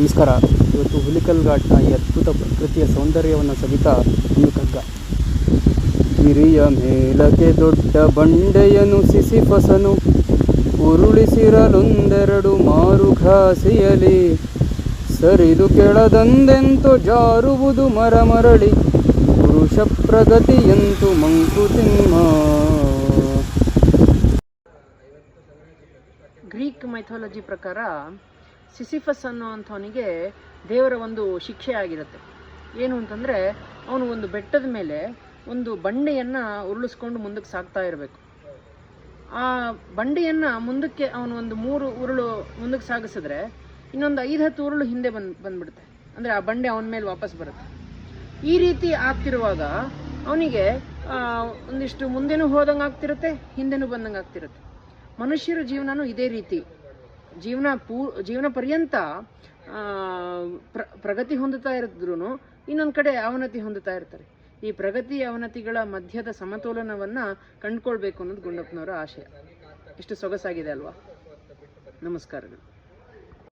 ನಮಸ್ಕಾರ. ಇವತ್ತು ಹುಲಿಕಲ್ ಘಾಟ್ನ ಈ ಅದ್ಭುತ ಪ್ರಕೃತಿಯ ಸೌಂದರ್ಯವನ್ನು ಸವಿತಾ ಒಂದು ಕಗ್ಗ ಗಿರಿಯ ಮೇಲಕ್ಕೆ ದೊಡ್ಡ ಬಂಡೆಯನು ಸಿಸಿ ಫಸನು ಉರುಳಿಸಿರಲೊಂದೆರಡು ಮಾರುಘಾಸಿಯಲಿ ಸರಿದು ಕೆಳದಂದೆಂತು ಜಾರುವುದು ಮರ ಮರಳಿ. ಪುರುಷ ಪ್ರಗತಿಯಂತು ಮಂಕುತಿಮ್ಮ ಗ್ರೀಕ್ ಮೈಥಾಲಜಿ ಪ್ರಕಾರ ಸಿಸಿಫಸ್ ಅನ್ನೋವಂಥವನಿಗೆ ದೇವರ ಒಂದು ಶಿಕ್ಷೆ ಆಗಿರುತ್ತೆ ಏನು ಅಂತಂದರೆ, ಅವನು ಒಂದು ಬೆಟ್ಟದ ಮೇಲೆ ಒಂದು ಬಂಡೆಯನ್ನು ಉರುಳಿಸ್ಕೊಂಡು ಮುಂದಕ್ಕೆ ಸಾಗ್ತಾ ಇರಬೇಕು. ಆ ಬಂಡೆಯನ್ನು ಮುಂದಕ್ಕೆ ಅವನು ಒಂದು ಮೂರು ಉರುಳು ಮುಂದಕ್ಕೆ ಸಾಗಿಸಿದ್ರೆ, ಇನ್ನೊಂದು ಐದು ಹತ್ತು ಉರುಳು ಹಿಂದೆ ಬಂದು, ಬಂದ್ಬಿಡುತ್ತೆ. ಅಂದರೆ ಆ ಬಂಡೆ ಅವನ ಮೇಲೆ ವಾಪಸ್ ಬರುತ್ತೆ. ಈ ರೀತಿ ಆಗ್ತಿರುವಾಗ ಅವನಿಗೆ ಒಂದಿಷ್ಟು ಮುಂದೆನೂ ಹೋದಂಗೆ ಆಗ್ತಿರುತ್ತೆ ಹಿಂದೆನೂ ಬಂದಂಗೆ ಆಗ್ತಿರುತ್ತೆ ಮನುಷ್ಯರ ಜೀವನನೂ ಇದೇ ರೀತಿ. ಜೀವನ ಪೂ ಜೀವನ ಪರ್ಯಂತ ಪ್ರ, ಪ್ರಗತಿ ಹೊಂದುತ್ತಾ ಇರಿದ್ರು ಇನ್ನೊಂದು ಕಡೆ ಅವನತಿ ಹೊಂದುತ್ತಾ ಇರ್ತಾರೆ. ಈ ಪ್ರಗತಿ ಅವನತಿಗಳ ಮಧ್ಯದ ಸಮತೋಲನವನ್ನು ಕಂಡುಕೊಳ್ಬೇಕು ಅನ್ನೋದು ಗುಂಡಪ್ಪನವರ ಆಶಯ. ಎಷ್ಟು ಸೊಗಸಾಗಿದೆ ಅಲ್ವಾ? ನಮಸ್ಕಾರಗಳು.